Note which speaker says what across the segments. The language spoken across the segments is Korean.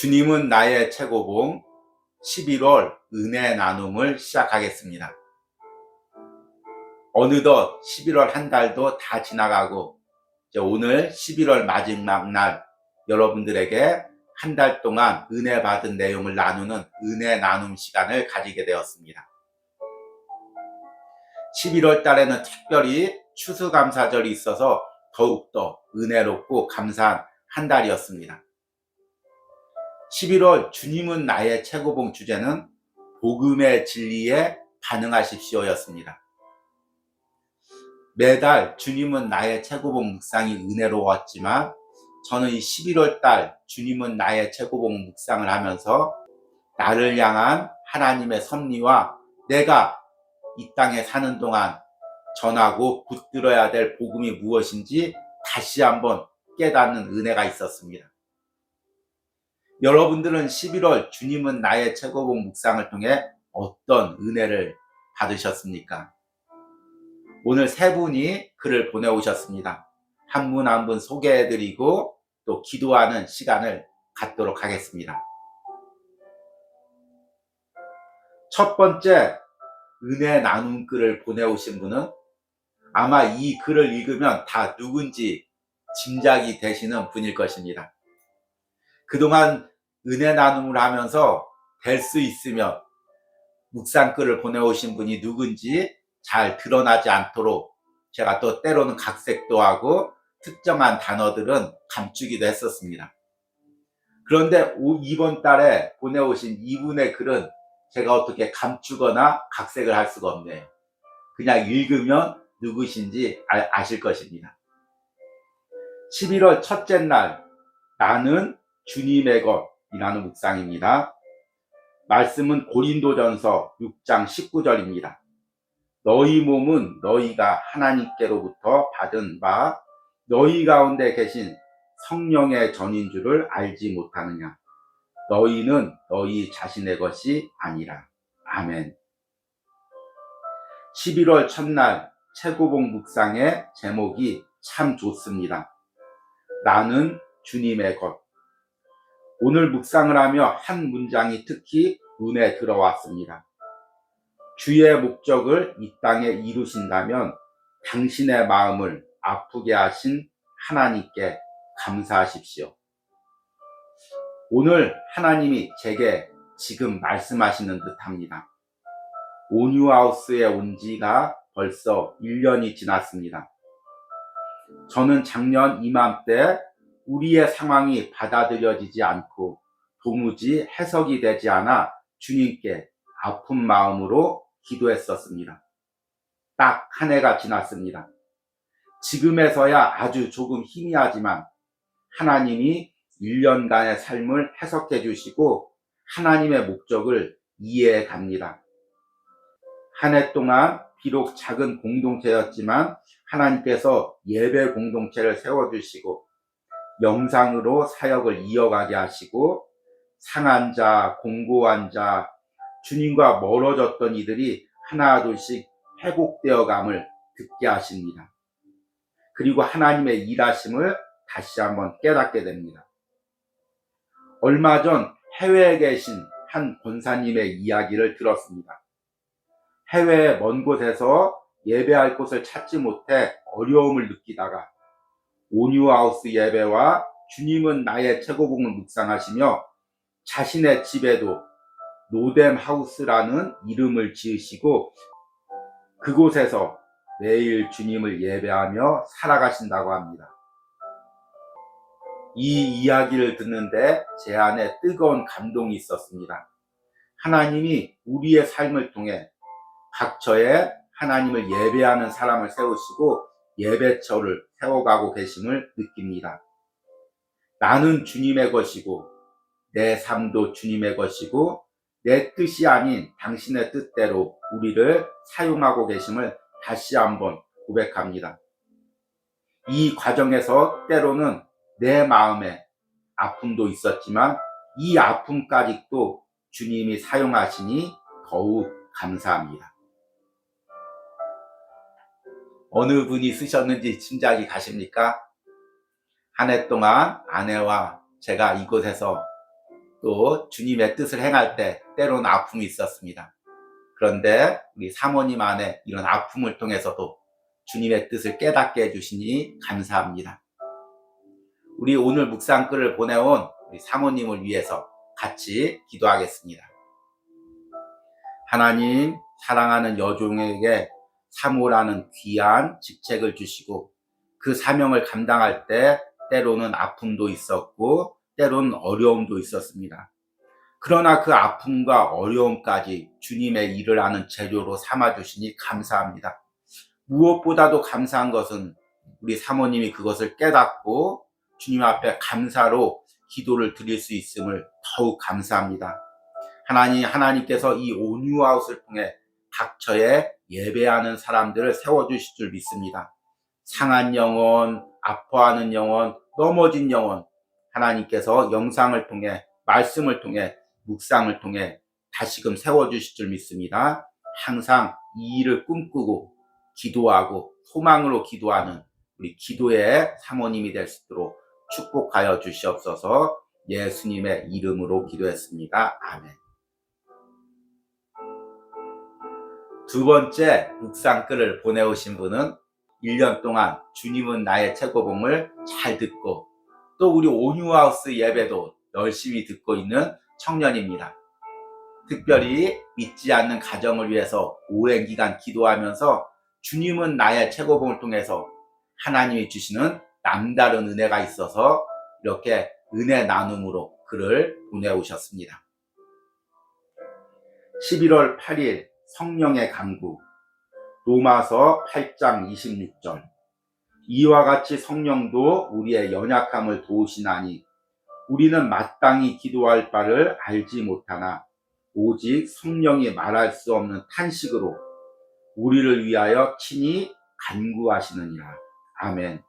Speaker 1: 주님은 나의 최고봉 11월 은혜 나눔을 시작하겠습니다. 어느덧 11월 한 달도 다 지나가고 오늘 11월 마지막 날 여러분들에게 한 달 동안 은혜 받은 내용을 나누는 은혜 나눔 시간을 가지게 되었습니다. 11월 달에는 특별히 추수감사절이 있어서 더욱더 은혜롭고 감사한 한 달이었습니다. 11월 주님은 나의 최고봉 주제는 복음의 진리에 반응하십시오 였습니다. 매달 주님은 나의 최고봉 묵상이 은혜로웠지만 저는 이 11월 달 주님은 나의 최고봉 묵상을 하면서 나를 향한 하나님의 섭리와 내가 이 땅에 사는 동안 전하고 붙들어야 될 복음이 무엇인지 다시 한번 깨닫는 은혜가 있었습니다. 여러분들은 11월 주님은 나의 최고봉 묵상을 통해 어떤 은혜를 받으셨습니까? 오늘 세 분이 글을 보내오셨습니다. 한 분 한 분 소개해드리고 또 기도하는 시간을 갖도록 하겠습니다. 첫 번째 은혜 나눔 글을 보내오신 분은 아마 이 글을 읽으면 다 누군지 짐작이 되시는 분일 것입니다. 그동안 은혜 나눔을 하면서 될 수 있으면 묵상글을 보내오신 분이 누군지 잘 드러나지 않도록 제가 또 때로는 각색도 하고 특정한 단어들은 감추기도 했었습니다. 그런데 이번 달에 보내오신 이분의 글은 제가 어떻게 감추거나 각색을 할 수가 없네요. 그냥 읽으면 누구신지 아실 것입니다. 11월 첫째 날, 나는 주님의 것이라는 묵상입니다. 말씀은 고린도전서 6장 19절입니다. 너희 몸은 너희가 하나님께로부터 받은 바 너희 가운데 계신 성령의 전인 줄을 알지 못하느냐. 너희는 너희 자신의 것이 아니라. 아멘. 11월 첫날 최고봉 묵상의 제목이 참 좋습니다. 나는 주님의 것. 오늘 묵상을 하며 한 문장이 특히 눈에 들어왔습니다. 주의 목적을 이 땅에 이루신다면 당신의 마음을 아프게 하신 하나님께 감사하십시오. 오늘 하나님이 제게 지금 말씀하시는 듯 합니다. 온유하우스에 온 지가 벌써 1년이 지났습니다. 저는 작년 이맘때 우리의 상황이 받아들여지지 않고 도무지 해석이 되지 않아 주님께 아픈 마음으로 기도했었습니다. 딱 한 해가 지났습니다. 지금에서야 아주 조금 희미하지만 하나님이 1년간의 삶을 해석해 주시고 하나님의 목적을 이해해 갑니다. 한 해 동안 비록 작은 공동체였지만 하나님께서 예배 공동체를 세워주시고 영상으로 사역을 이어가게 하시고 상한 자, 공고한 자, 주님과 멀어졌던 이들이 하나둘씩 회복되어 감을 듣게 하십니다. 그리고 하나님의 일하심을 다시 한번 깨닫게 됩니다. 얼마 전 해외에 계신 한 권사님의 이야기를 들었습니다. 해외 먼 곳에서 예배할 곳을 찾지 못해 어려움을 느끼다가 온유하우스 예배와 주님은 나의 최고봉을 묵상하시며 자신의 집에도 노뎀 하우스라는 이름을 지으시고 그곳에서 매일 주님을 예배하며 살아가신다고 합니다. 이 이야기를 듣는데 제 안에 뜨거운 감동이 있었습니다. 하나님이 우리의 삶을 통해 각처에 하나님을 예배하는 사람을 세우시고 예배처를 세워가고 계심을 느낍니다. 나는 주님의 것이고 내 삶도 주님의 것이고 내 뜻이 아닌 당신의 뜻대로 우리를 사용하고 계심을 다시 한번 고백합니다. 이 과정에서 때로는 내 마음에 아픔도 있었지만 이 아픔까지도 주님이 사용하시니 더욱 감사합니다. 어느 분이 쓰셨는지 짐작이 가십니까? 한 해 동안 아내와 제가 이곳에서 또 주님의 뜻을 행할 때 때로는 아픔이 있었습니다. 그런데 우리 사모님 안에 이런 아픔을 통해서도 주님의 뜻을 깨닫게 해주시니 감사합니다. 우리 오늘 묵상글을 보내온 우리 사모님을 위해서 같이 기도하겠습니다. 하나님, 사랑하는 여종에게 사모라는 귀한 직책을 주시고 그 사명을 감당할 때 때로는 아픔도 있었고 때로는 어려움도 있었습니다. 그러나 그 아픔과 어려움까지 주님의 일을 하는 재료로 삼아주시니 감사합니다. 무엇보다도 감사한 것은 우리 사모님이 그것을 깨닫고 주님 앞에 감사로 기도를 드릴 수 있음을 더욱 감사합니다. 하나님, 하나님께서 이 온유아웃을 통해 각처에 예배하는 사람들을 세워주실 줄 믿습니다. 상한 영혼, 아파하는 영혼, 넘어진 영혼, 하나님께서 영상을 통해, 말씀을 통해, 묵상을 통해 다시금 세워주실 줄 믿습니다. 항상 이 일을 꿈꾸고 기도하고 소망으로 기도하는 우리 기도의 사모님이 될 수 있도록 축복하여 주시옵소서 예수님의 이름으로 기도했습니다. 아멘. 두 번째 묵상글을 보내오신 분은 1년 동안 주님은 나의 최고봉을 잘 듣고 또 우리 온유하우스 예배도 열심히 듣고 있는 청년입니다. 특별히 믿지 않는 가정을 위해서 오랜 기간 기도하면서 주님은 나의 최고봉을 통해서 하나님이 주시는 남다른 은혜가 있어서 이렇게 은혜 나눔으로 글을 보내오셨습니다. 11월 8일 성령의 강구 로마서 8장 26절 이와 같이 성령도 우리의 연약함을 도우시나니 우리는 마땅히 기도할 바를 알지 못하나 오직 성령이 말할 수 없는 탄식으로 우리를 위하여 친히 간구하시느니라. 아멘.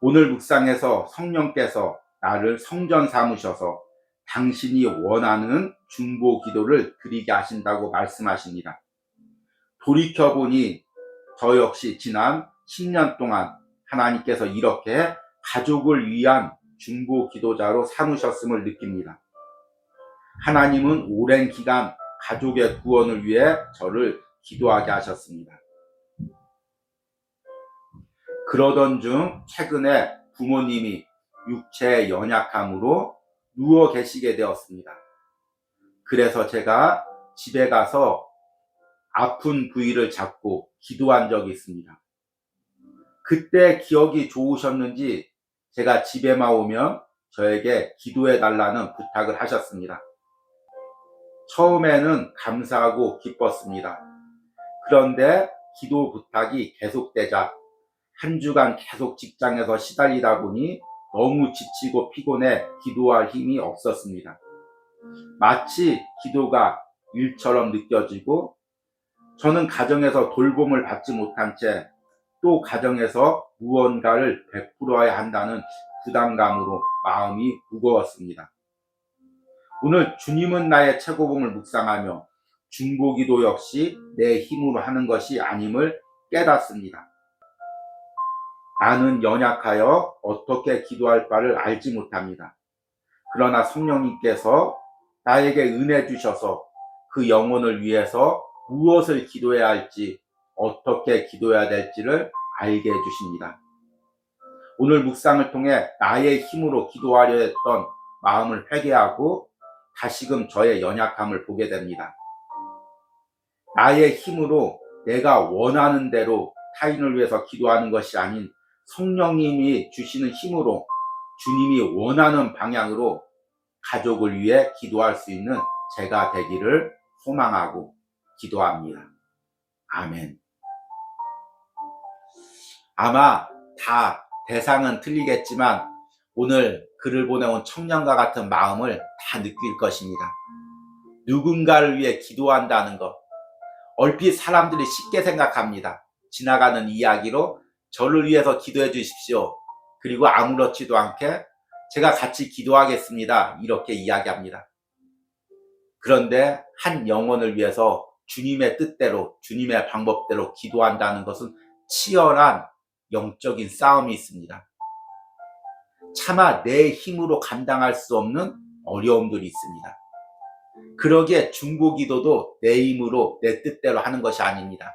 Speaker 1: 오늘 묵상에서 성령께서 나를 성전 삼으셔서 당신이 원하는 중보 기도를 드리게 하신다고 말씀하십니다. 돌이켜보니 저 역시 지난 10년 동안 하나님께서 이렇게 가족을 위한 중보 기도자로 삼으셨음을 느낍니다. 하나님은 오랜 기간 가족의 구원을 위해 저를 기도하게 하셨습니다. 그러던 중 최근에 부모님이 육체의 연약함으로 누워 계시게 되었습니다. 그래서 제가 집에 가서 아픈 부위를 잡고 기도한 적이 있습니다. 그때 기억이 좋으셨는지 제가 집에만 오면 저에게 기도해 달라는 부탁을 하셨습니다. 처음에는 감사하고 기뻤습니다. 그런데 기도 부탁이 계속되자 한 주간 계속 직장에서 시달리다 보니 너무 지치고 피곤해 기도할 힘이 없었습니다. 마치 기도가 일처럼 느껴지고 저는 가정에서 돌봄을 받지 못한 채 또 가정에서 무언가를 베풀어야 한다는 부담감으로 마음이 무거웠습니다. 오늘 주님은 나의 최고봉을 묵상하며 중보기도 역시 내 힘으로 하는 것이 아님을 깨닫습니다. 나는 연약하여 어떻게 기도할 바를 알지 못합니다. 그러나 성령님께서 나에게 은혜 주셔서 그 영혼을 위해서 무엇을 기도해야 할지 어떻게 기도해야 될지를 알게 해주십니다. 오늘 묵상을 통해 나의 힘으로 기도하려 했던 마음을 회개하고 다시금 저의 연약함을 보게 됩니다. 나의 힘으로 내가 원하는 대로 타인을 위해서 기도하는 것이 아닌 성령님이 주시는 힘으로 주님이 원하는 방향으로 가족을 위해 기도할 수 있는 제가 되기를 소망하고 기도합니다. 아멘. 아마 다 대상은 틀리겠지만 오늘 글을 보내온 청년과 같은 마음을 다 느낄 것입니다. 누군가를 위해 기도한다는 것. 얼핏 사람들이 쉽게 생각합니다. 지나가는 이야기로 저를 위해서 기도해 주십시오. 그리고 아무렇지도 않게 제가 같이 기도하겠습니다. 이렇게 이야기합니다. 그런데 한 영혼을 위해서 주님의 뜻대로, 주님의 방법대로 기도한다는 것은 치열한 영적인 싸움이 있습니다. 차마 내 힘으로 감당할 수 없는 어려움들이 있습니다. 그러기에 중보 기도도 내 힘으로 내 뜻대로 하는 것이 아닙니다.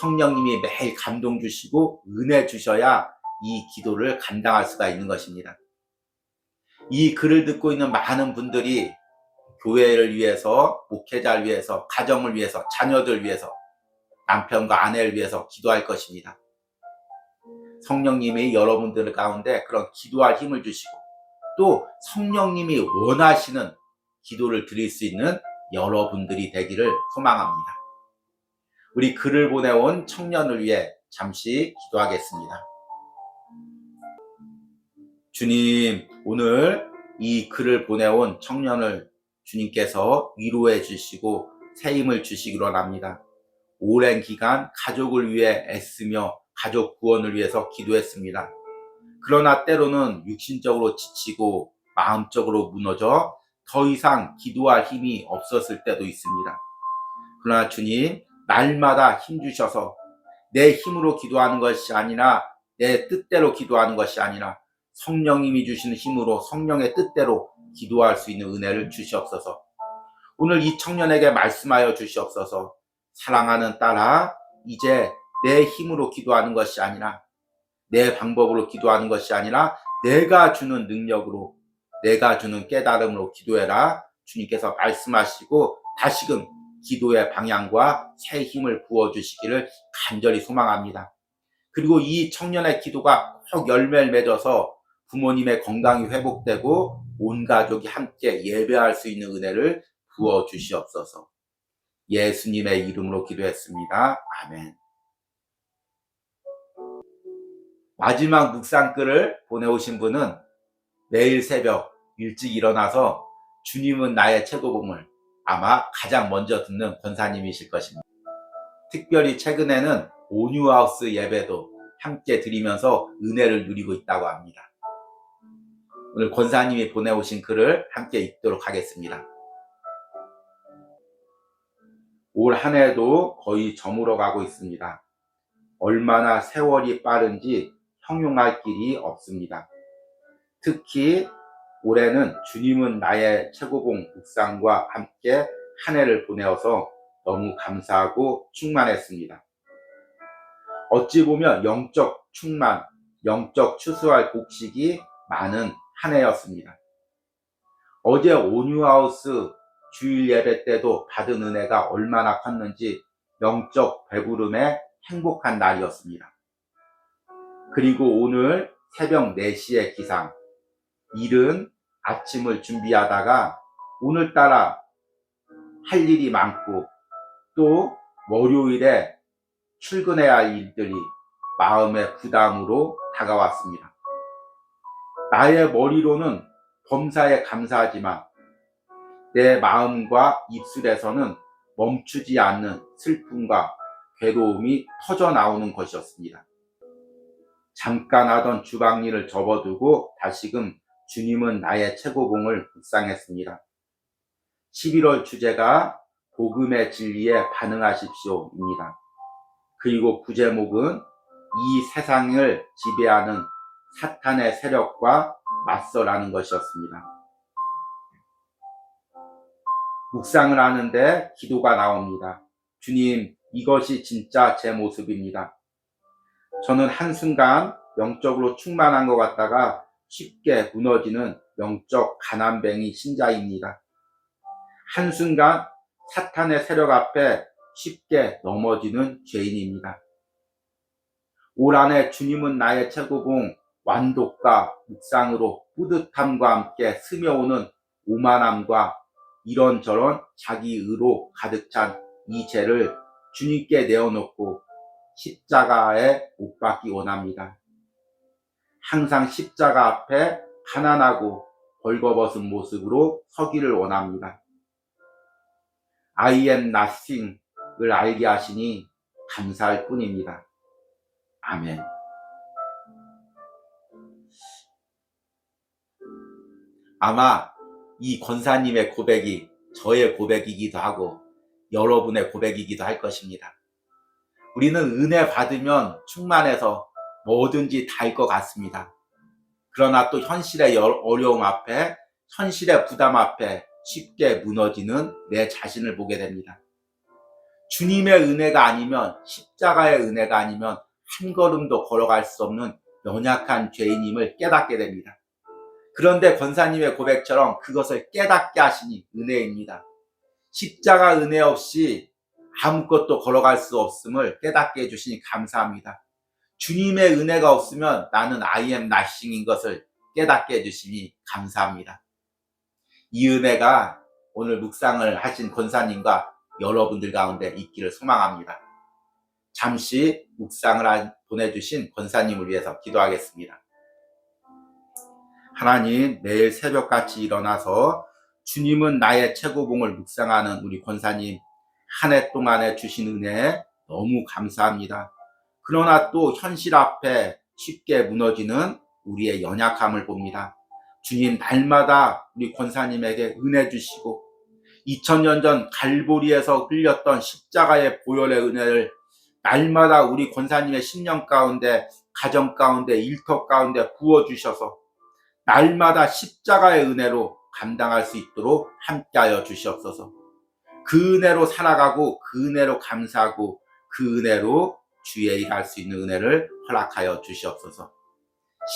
Speaker 1: 성령님이 매일 감동 주시고 은혜 주셔야 이 기도를 감당할 수가 있는 것입니다. 이 글을 듣고 있는 많은 분들이 교회를 위해서, 목회자를 위해서, 가정을 위해서, 자녀들 위해서, 남편과 아내를 위해서 기도할 것입니다. 성령님이 여러분들 가운데 그런 기도할 힘을 주시고 또 성령님이 원하시는 기도를 드릴 수 있는 여러분들이 되기를 소망합니다. 우리 글을 보내온 청년을 위해 잠시 기도하겠습니다. 주님, 오늘 이 글을 보내온 청년을 주님께서 위로해 주시고 새 힘을 주시기로 합니다. 오랜 기간 가족을 위해 애쓰며 가족 구원을 위해서 기도했습니다. 그러나 때로는 육신적으로 지치고 마음적으로 무너져 더 이상 기도할 힘이 없었을 때도 있습니다. 그러나 주님, 날마다 힘 주셔서 내 힘으로 기도하는 것이 아니라 내 뜻대로 기도하는 것이 아니라 성령님이 주시는 힘으로 성령의 뜻대로 기도할 수 있는 은혜를 주시옵소서. 오늘 이 청년에게 말씀하여 주시옵소서. 사랑하는 딸아, 이제 내 힘으로 기도하는 것이 아니라 내 방법으로 기도하는 것이 아니라 내가 주는 능력으로 내가 주는 깨달음으로 기도해라. 주님께서 말씀하시고 다시금 기도의 방향과 새 힘을 부어주시기를 간절히 소망합니다. 그리고 이 청년의 기도가 꼭 열매를 맺어서 부모님의 건강이 회복되고 온 가족이 함께 예배할 수 있는 은혜를 부어 주시옵소서. 예수님의 이름으로 기도했습니다. 아멘. 마지막 묵상글을 보내오신 분은 매일 새벽 일찍 일어나서 주님은 나의 최고봉을 아마 가장 먼저 듣는 권사님이실 것입니다. 특별히 최근에는 온유하우스 예배도 함께 드리면서 은혜를 누리고 있다고 합니다. 오늘 권사님이 보내오신 글을 함께 읽도록 하겠습니다. 올 한 해도 거의 저물어 가고 있습니다. 얼마나 세월이 빠른지 형용할 길이 없습니다. 특히 올해는 주님은 나의 최고봉 묵상과 함께 한 해를 보내어서 너무 감사하고 충만했습니다. 어찌 보면 영적 충만, 영적 추수할 곡식이 많은 한 해였습니다. 어제 온유하우스 주일 예배 때도 받은 은혜가 얼마나 컸는지 영적 배부름에 행복한 날이었습니다. 그리고 오늘 새벽 4시에 기상, 일은 아침을 준비하다가 오늘따라 할 일이 많고 또 월요일에 출근해야 할 일들이 마음의 부담으로 다가왔습니다. 나의 머리로는 범사에 감사하지만 내 마음과 입술에서는 멈추지 않는 슬픔과 괴로움이 터져 나오는 것이었습니다. 잠깐 하던 주방 일을 접어두고 다시금 주님은 나의 최고봉을 묵상했습니다. 11월 주제가 복음의 진리에 반응하십시오입니다. 그리고 부제목은 이 세상을 지배하는 사탄의 세력과 맞서라는 것이었습니다. 묵상을 하는데 기도가 나옵니다. 주님, 이것이 진짜 제 모습입니다. 저는 한순간 영적으로 충만한 것 같다가 쉽게 무너지는 영적 가난뱅이 신자입니다. 한순간 사탄의 세력 앞에 쉽게 넘어지는 죄인입니다. 올 한해 주님은 나의 최고봉 완독과 묵상으로 뿌듯함과 함께 스며오는 오만함과 이런저런 자기 의로 가득 찬 이 죄를 주님께 내어놓고 십자가에 못 박기 원합니다. 항상 십자가 앞에 가난하고 벌거벗은 모습으로 서기를 원합니다. I am nothing을 알게 하시니 감사할 뿐입니다. 아멘. 아마 이 권사님의 고백이 저의 고백이기도 하고 여러분의 고백이기도 할 것입니다. 우리는 은혜 받으면 충만해서 뭐든지 다할것 같습니다. 그러나 또 현실의 어려움 앞에 현실의 부담 앞에 쉽게 무너지는 내 자신을 보게 됩니다. 주님의 은혜가 아니면 십자가의 은혜가 아니면 한 걸음도 걸어갈 수 없는 연약한 죄인임을 깨닫게 됩니다. 그런데 권사님의 고백처럼 그것을 깨닫게 하시니 은혜입니다. 십자가 은혜 없이 아무것도 걸어갈 수 없음을 깨닫게 해주시니 감사합니다. 주님의 은혜가 없으면 나는 I am nothing인 것을 깨닫게 해주시니 감사합니다. 이 은혜가 오늘 묵상을 하신 권사님과 여러분들 가운데 있기를 소망합니다. 잠시 묵상을 한- 보내주신 권사님을 위해서 기도하겠습니다. 하나님, 매일 새벽같이 일어나서 주님은 나의 최고봉을 묵상하는 우리 권사님, 한 해 동안에 주신 은혜 너무 감사합니다. 그러나 또 현실 앞에 쉽게 무너지는 우리의 연약함을 봅니다. 주님, 날마다 우리 권사님에게 은혜 주시고, 2000년 전 갈보리에서 흘렸던 십자가의 보혈의 은혜를 날마다 우리 권사님의 심령 가운데, 가정 가운데, 일터 가운데 부어 주셔서 날마다 십자가의 은혜로 감당할 수 있도록 함께하여 주시옵소서. 그 은혜로 살아가고 그 은혜로 감사하고 그 은혜로 주의 일할 수 있는 은혜를 허락하여 주시옵소서.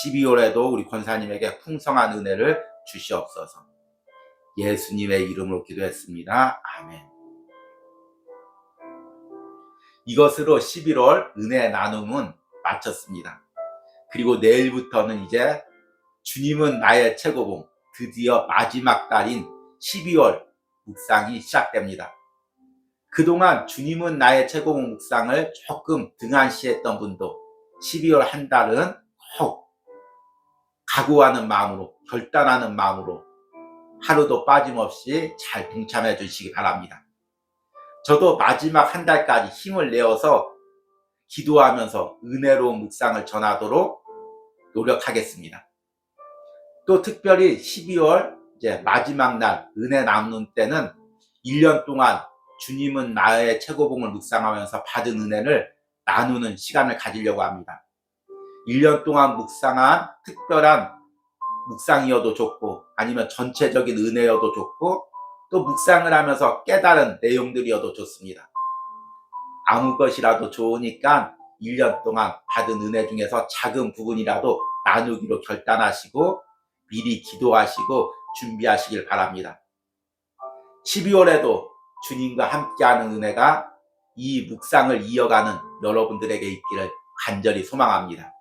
Speaker 1: 12월에도 우리 권사님에게 풍성한 은혜를 주시옵소서. 예수님의 이름으로 기도했습니다. 아멘. 이것으로 11월 은혜 나눔은 마쳤습니다. 그리고 내일부터는 이제 주님은 나의 최고봉 드디어 마지막 달인 12월 묵상이 시작됩니다. 그동안 주님은 나의 최고봉 묵상을 조금 등한시했던 분도 12월 한 달은 꼭 각오하는 마음으로 결단하는 마음으로 하루도 빠짐없이 잘 동참해 주시기 바랍니다. 저도 마지막 한 달까지 힘을 내어서 기도하면서 은혜로운 묵상을 전하도록 노력하겠습니다. 또 특별히 12월 이제 마지막 날 은혜 나누는 때는 1년 동안 주님은 나의 최고봉을 묵상하면서 받은 은혜를 나누는 시간을 가지려고 합니다. 1년 동안 묵상한 특별한 묵상이어도 좋고 아니면 전체적인 은혜여도 좋고 또 묵상을 하면서 깨달은 내용들이어도 좋습니다. 아무 것이라도 좋으니까 1년 동안 받은 은혜 중에서 작은 부분이라도 나누기로 결단하시고 미리 기도하시고 준비하시길 바랍니다. 12월에도 주님과 함께하는 은혜가 이 묵상을 이어가는 여러분들에게 있기를 간절히 소망합니다.